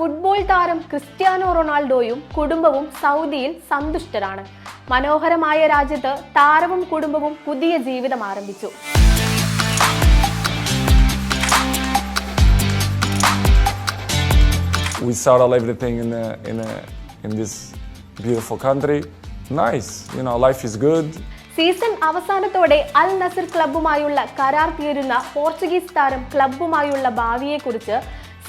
Football താരം Cristiano റൊണാൾഡോയും കുടുംബവും സൗദിയിൽ സന്തുഷ്ടരാണ് മനോഹരമായ രാജ്യത്ത് താരവും കുടുംബവും പുതിയ ജീവിതം ആരംഭിച്ചു we settle everything in a, in a, in this beautiful country. Nice, you know, life is good. Season അവസാനത്തോടെ അൽ നസർ ക്ലബ്ബുമായുള്ള കരാർ തീരുന്ന പോർച്ചുഗീസ് താരം ക്ലബ്ബുമായുള്ള ഭാവിയെക്കുറിച്ച്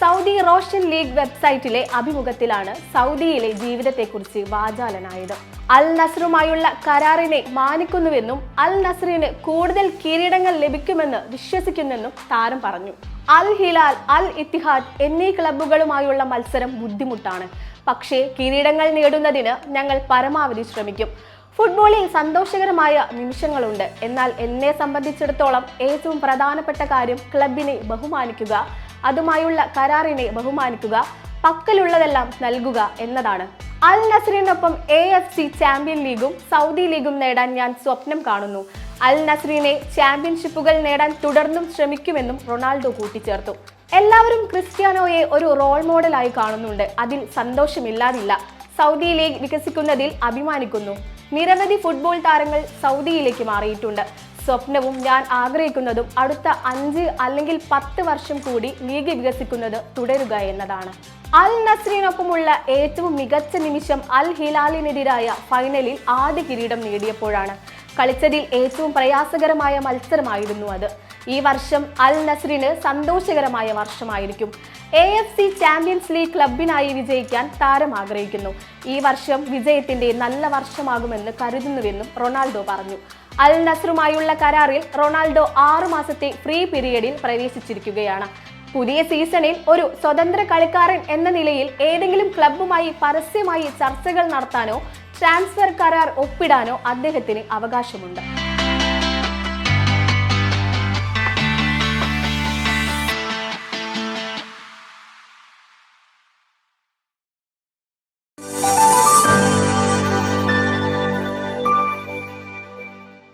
സൗദി റോഷൻ ലീഗ് വെബ്സൈറ്റിലെ അഭിമുഖത്തിലാണ് സൗദിയിലെ ജീവിതത്തെക്കുറിച്ച് വാചാലനായത്. അൽ നസറുമായുള്ള കരാറിനെ മാനിക്കുന്നുവെന്നും അൽ നസറിന് കൂടുതൽ കിരീടങ്ങൾ ലഭിക്കുമെന്ന് വിശ്വസിക്കുന്നെന്നും താരം പറഞ്ഞു. അൽ ഹിലാൽ അൽ ഇത്തിഹാദ് എന്നീ ക്ലബ്ബുകളുമായുള്ള മത്സരം ബുദ്ധിമുട്ടാണ്. പക്ഷേ കിരീടങ്ങൾ നേടുന്നതിന് ഞങ്ങൾ പരമാവധി ശ്രമിക്കും. ഫുട്ബോളിൽ സന്തോഷകരമായ നിമിഷങ്ങളുണ്ട്. എന്നാൽ എന്നെ സംബന്ധിച്ചിടത്തോളം ഏറ്റവും പ്രധാനപ്പെട്ട കാര്യം ക്ലബിനെ ബഹുമാനിക്കുക. അതുമായുള്ള കരാറിനെ ബഹുമാനിക്കുക പക്കലുള്ളതെല്ലാം നൽകുക എന്നതാണ്. അൽ നസറിനൊപ്പം എ എഫ് സി ചാമ്പ്യൻ ലീഗും സൗദി ലീഗും നേടാൻ ഞാൻ സ്വപ്നം കാണുന്നു. അൽ നസറിനെ ചാമ്പ്യൻഷിപ്പുകൾ നേടാൻ തുടർന്നും ശ്രമിക്കുമെന്നും റൊണാൾഡോ കൂട്ടിച്ചേർത്തു. എല്ലാവരും ക്രിസ്ത്യാനോയെ ഒരു റോൾ മോഡലായി കാണുന്നുണ്ട്. അതിൽ സന്തോഷമില്ലാതില്ല. സൗദി ലീഗ് വികസിക്കുന്നതിൽ അഭിമാനിക്കുന്നു. നിരവധി ഫുട്ബോൾ താരങ്ങൾ സൗദിയിലേക്ക് മാറിയിട്ടുണ്ട്. സ്വപ്നവും ഞാൻ ആഗ്രഹിക്കുന്നതും അടുത്ത അഞ്ച് അല്ലെങ്കിൽ പത്ത് വർഷം കൂടി ലീഗ് വികസിക്കുന്നത് തുടരുക എന്നതാണ്. അൽ നസ്രീനൊപ്പമുള്ള ഏറ്റവും മികച്ച നിമിഷം അൽ ഹിലാലിനെതിരായ ഫൈനലിൽ ആദ്യ കിരീടം നേടിയപ്പോഴാണ്. കളിച്ചതിൽ ഏറ്റവും പ്രയാസകരമായ മത്സരമായിരുന്നു അത്. ഈ വർഷം അൽ നസ്രിന് സന്തോഷകരമായ വർഷമായിരിക്കും. A F C champions league ക്ലബിനായി വിജയിക്കാൻ താരം ആഗ്രഹിക്കുന്നു. ഈ വർഷം വിജയത്തിന്റെ നല്ല വർഷമാകുമെന്ന് കരുതുന്നുവെന്നും റൊണാൾഡോ പറഞ്ഞു. അൽ നസറുമായുള്ള കരാറിൽ റൊണാൾഡോ ആറു മാസത്തെ ഫ്രീ പീരിയഡിൽ പ്രവേശിച്ചിരിക്കുകയാണ്. പുതിയ സീസണിൽ ഒരു സ്വതന്ത്ര കളിക്കാരൻ എന്ന നിലയിൽ ഏതെങ്കിലും ക്ലബ്ബുമായി പരസ്യമായി ചർച്ചകൾ നടത്താനോ ട്രാൻസ്ഫർ കരാർ ഒപ്പിടാനോ അദ്ദേഹത്തിന് അവകാശമുണ്ട്.